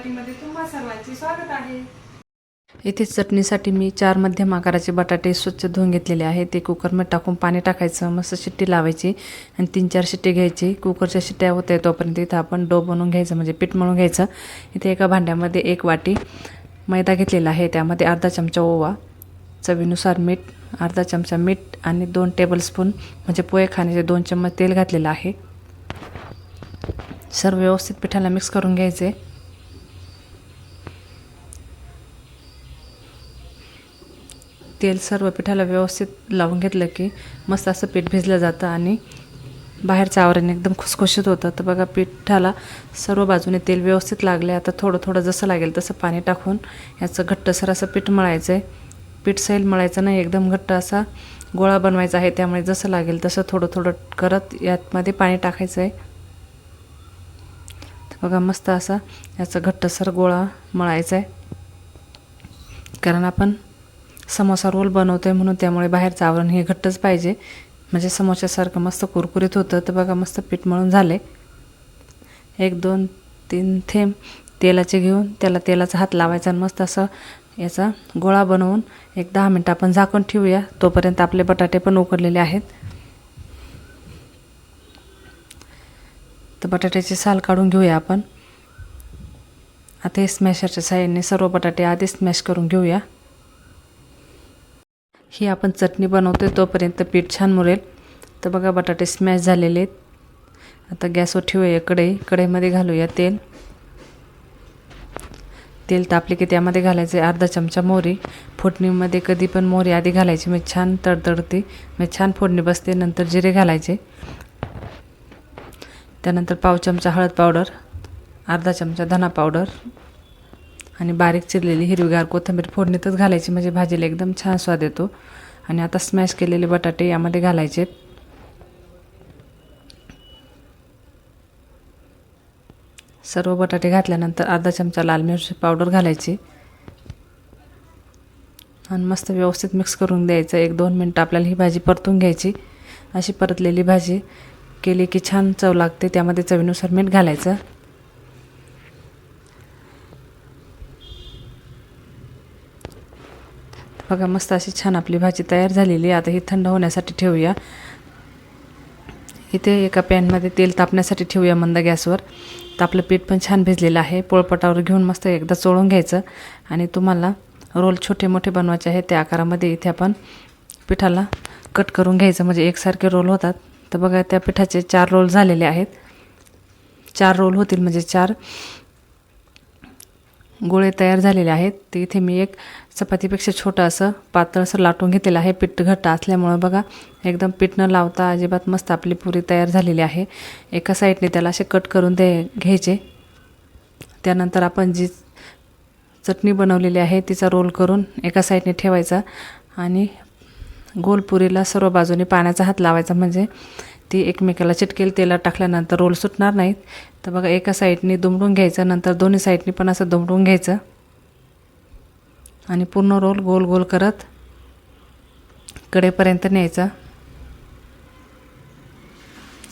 मराठीमध्ये तुम्हा सर्वांचे स्वागत आहे. इथे चटणीसाठी मी चार मध्यम आकाराचे बटाटे स्वच्छ धुवून घेतलेले आहे ते कुकरमध्ये टाकून पाणी टाकायचं मस्त शिट्टी लावायची आणि तीन चार शिट्टी घ्यायची. कुकरच्या शिट्ट्या होत्या तोपर्यंत इथं आपण डो बनवून घ्यायचं म्हणजे पीठ म्हणून घ्यायचं. इथे एका भांड्यामध्ये एक वाटी मैदा घेतलेला आहे. त्यामध्ये अर्धा चमचा ओवा चवीनुसार मीठ अर्धा चमचा मीठ आणि दोन टेबलस्पून म्हणजे पोहे खाण्याचे दोन चम्मच तेल घातलेलं आहे. सर्व व्यवस्थित पिठाला मिक्स करून घ्यायचे. तेल सर्व पिठाला व्यवस्थित लावून घेतलं की मस्त असं पीठ भिजलं जातं आणि बाहेरचं आवरण एकदम खुसखुशीत होतं. तर बघा पिठाला सर्व बाजूने तेल व्यवस्थित लागले आता थोडं थोडं जसं लागेल तसं पाणी टाकून याचं घट्टसर असं पीठ मळायचं आहे पीठ सैल मळायचं नाही एकदम घट्ट असा गोळा बनवायचा आहे. त्यामुळे जसं लागेल तसं थोडं थोडं करत यातमध्ये पाणी टाकायचं आहे तर बघा मस्त असा याचा घट्टसर गोळा मळायचा आहे कारण आपण समोसा रोल बनवतो आहे म्हणून त्यामुळे बाहेरचं आवरण हे घट्टच पाहिजे. म्हणजे समोशासारखं मस्त कुरकुरीत होतं तर बघा मस्त पीठ मळून झाले एक दोन तीन थेंब तेलाचे घेऊन त्याला तेलाचा हात लावायचा आणि मस्त असं याचा गोळा बनवून एक दहा मिनटं आपण झाकून ठेवूया. तोपर्यंत आपले बटाटे पण उकडलेले आहेत. तर बटाट्याची साल काढून घेऊया आपण. आता हे स्मॅशरच्या साह्याने सर्व बटाटे आधी स्मॅश करून घेऊया. ही आपण चटणी बनवतोय तोपर्यंत पीठ छान मुरेल. तर बघा बटाटे स्मॅश झालेले आहेत. आता गॅसवर ठेवूया कढई. कढईमध्ये घालूया तेल. तेल तापले की त्यामध्ये घालायचे अर्धा चमचा मोहरी. फोडणीमध्ये कधी पण मोहरी आधी घालायची. मग छान तडतडते. मग छान फोडणी बसते. नंतर जिरे घालायचे. त्यानंतर पाव चमचा हळद पावडर. अर्धा चमचा धना पावडर. आणि बारीक चिरलेली हिरवीगार कोथिंबीर फोडणीतच घालायची. म्हणजे भाजीला एकदम छान स्वाद येतो. आणि आता स्मॅश केलेले बटाटे यामध्ये घालायचे. सर्व बटाटे घातल्यानंतर अर्धा चमचा लाल मिरची पावडर घालायची. आणि मस्त व्यवस्थित मिक्स करून द्यायचं. एक दोन मिनटं आपल्याला ही भाजी परतून घ्यायची. अशी परतलेली भाजी केली की छान चव लागते. त्यामध्ये चवीनुसार मीठ घालायचं. बघा मस्त अशी छान आपली भाजी तयार झालेली आहे. आता ही थंड होण्यासाठी ठेवूया. इथे एका पॅनमध्ये तेल तापण्यासाठी ठेवूया मंद गॅसवर. तर आपलं पीठ पण छान भिजलेलं आहे. पोळपटावर घेऊन मस्त एकदा चोळून घ्यायचं. आणि तुम्हाला रोल छोटे मोठे बनवायचे आहेत त्या आकारामध्ये इथे आपण पिठाला कट करून घ्यायचं. म्हणजे एकसारखे रोल होतात. तर बघा त्या पिठाचे चार रोल झालेले आहेत. चार रोल होतील म्हणजे चार. गोळे तयार झालेले आहेत. ते इथे मी एक चपातीपेक्षा छोटं असं पातळ असं लाटून घेतलेलं आहे. पीठ घट्ट असल्यामुळं बघा एकदम पीठ न लावता अजिबात मस्त आपली पुरी तयार झालेली आहे. एका साईडने त्याला असे कट करून दे घ्यायचे. त्यानंतर आपण जी चटणी बनवलेली आहे तिचा रोल करून एका साईडने ठेवायचा आणि गोलपुरीला सर्व बाजूने पाण्याचा हात लावायचा. म्हणजे ती एकमेकाला चिटकेल तेलात टाकल्यानंतर रोल सुटणार नाहीत. तर बघा एका साईडने दुमडून घ्यायचं नंतर दोन्ही साईडने पण असं दुमडून घ्यायचं. आणि पूर्ण रोल गोल गोल करत कडेपर्यंत न्यायचा.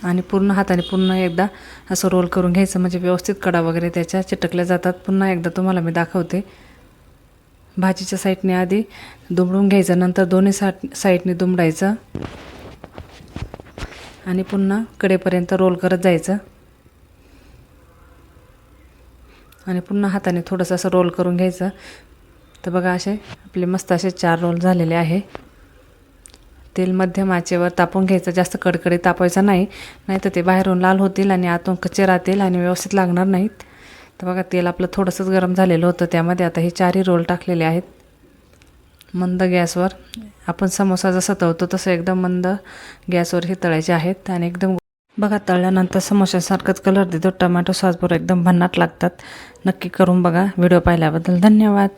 आणि पूर्ण हाताने पुन्हा एकदा असं रोल करून घ्यायचं म्हणजे व्यवस्थित कडा वगैरे त्याच्या चिटकल्या जातात. पुन्हा एकदा तुम्हाला मी दाखवते. भाजीच्या साईडने आधी दुमडून घ्यायचं नंतर दोन्ही सा साईडने दुमडायचं. आणि पुन्हा कडेपर्यंत रोल करत जायचं. आणि पुन्हा हाताने थोडंसं असं रोल करून घ्यायचं. तर बघा असे आपले मस्त असे चार रोल झालेले आहे. तेल मध्यम आचेवर तापून घ्यायचं. जास्त कडकडे तापायचं नाही. नाही तर ते बाहेरून लाल होतील आणि आतून कच्चे राहतील आणि व्यवस्थित लागणार नाहीत. तर बघा तेल आपलं थोडंसंच गरम झालेलं होतं त्यामध्ये. आता हे चारही रोल टाकलेले आहेत. मंद गॅसवर. आपण समोसा जसा तळतो तसं एकदम मंद गॅसवर हे तळायचे आहेत आणि एकदम बघा तळल्यानंतर समोशासारखंच कलर देतो. टमॅटो सॉसबरोबर एकदम भन्नाट लागतात. नक्की करून बघा. व्हिडिओ पाहिल्याबद्दल धन्यवाद.